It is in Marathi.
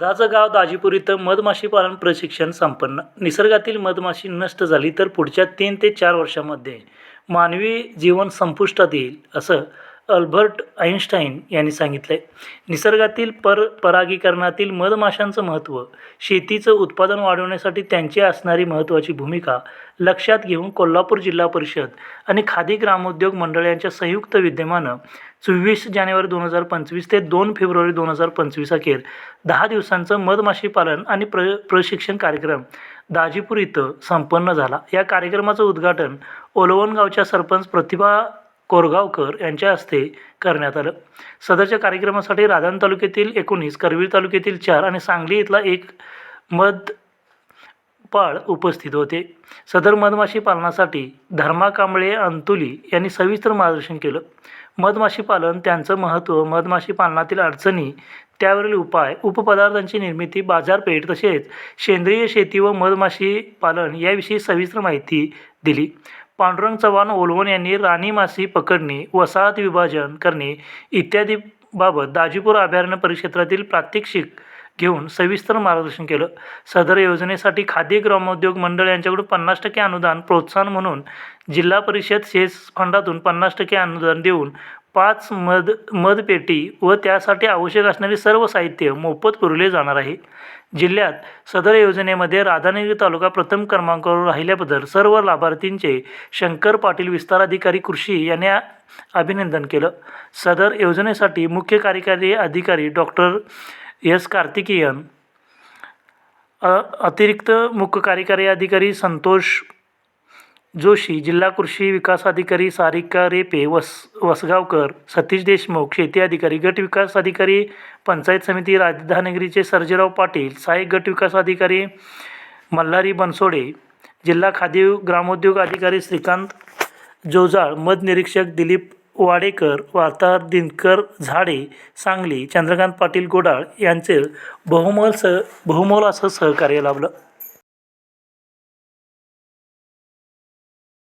दाचं गाव दाजीपूर इथं मधमाशी पालन प्रशिक्षण संपन्न. निसर्गातील मधमाशी नष्ट झाली तर पुढच्या तीन ते चार वर्षामध्ये मानवी जीवन संपुष्टात येईल असं अल्बर्ट आईन्स्टाईन यांनी सांगितलं आहे निसर्गातील पर परागीकरणातील मधमाशांचं महत्त्व शेतीचं उत्पादन वाढवण्यासाठी त्यांची असणारी महत्त्वाची भूमिका लक्षात घेऊन कोल्हापूर जिल्हा परिषद आणि खादी ग्रामोद्योग मंडळ यांच्या संयुक्त विद्यमानं चोवीस जानेवारी दोन हजार पंचवीस ते दोन फेब्रुवारी दोन हजार पंचवीस अखेर दहा दिवसांचं मधमाशी पालन आणि प्र प्रशिक्षण कार्यक्रम दाजीपूर इथं संपन्न झाला. या कार्यक्रमाचं उद्घाटन ओलवण गावच्या सरपंच प्रतिभा कोरगावकर यांच्या हस्ते करण्यात आलं. सदरच्या कार्यक्रमासाठी राधान तालुक्यातील एकोणीस करवीर तालुक्यातील चार आणि सांगली इथला एक मध पाळ उपस्थित होते. सदर मधमाशी पालनासाठी धर्मा कांबळे अंतुली यांनी सविस्तर मार्गदर्शन केलं. मधमाशी पालन त्यांचं महत्त्व मधमाशी पालनातील अडचणी त्यावरील उपाय उपपदार्थांची निर्मिती बाजारपेठ तसेच सेंद्रिय शेती व मधमाशी पालन याविषयी सविस्तर माहिती दिली. पांडुरंग चव्हाण ओलवण यांनी राणी मासी पकडणे वसाहत विभाजन करणे इत्यादी बाबत दाजीपूर अभयारण्य परिक्षेत्रातील प्रात्यक्षिक घेऊन सविस्तर मार्गदर्शन केलं. सदर योजनेसाठी खादी ग्रामोद्योग मंडळ यांच्याकडून पन्नास टक्के अनुदान प्रोत्साहन म्हणून जिल्हा परिषद शेस फंडातून पन्नास टक्के अनुदान देऊन पाच मध मधपेटी व त्यासाठी आवश्यक असणारे सर्व साहित्य मोफत पुरवले जाणार आहे. जिल्ह्यात सदर योजनेमध्ये राधानगरी तालुका प्रथम क्रमांकावर राहिल्याबद्दल सर्व लाभार्थींचे शंकर पाटील विस्तार अधिकारी कृषी यांनी अभिनंदन केलं. सदर योजनेसाठी मुख्य कार्यकारी अधिकारी डॉक्टर एस कार्तिकेयन अतिरिक्त मुख्य कार्यकारी अधिकारी संतोष जोशी जिल्हा कृषी विकास अधिकारी सारिका रेपे वस वसगावकर सतीश देशमुख शेती अधिकारी गट विकास अधिकारी पंचायत समिती राजधानगरीचे सर्जेराव पाटील सहाय्यक गट विकास अधिकारी मल्हारी बनसोडे जिल्हा खादी ग्रामोद्योग अधिकारी श्रीकांत जोजाळ मध निरीक्षक दिलीप वाडेकर वार्ताहर दिनकर झाडे सांगली चंद्रकांत पाटील गोडाळ यांचे बहुमोल सह बहुमोल असं सहकार्य लाभलं.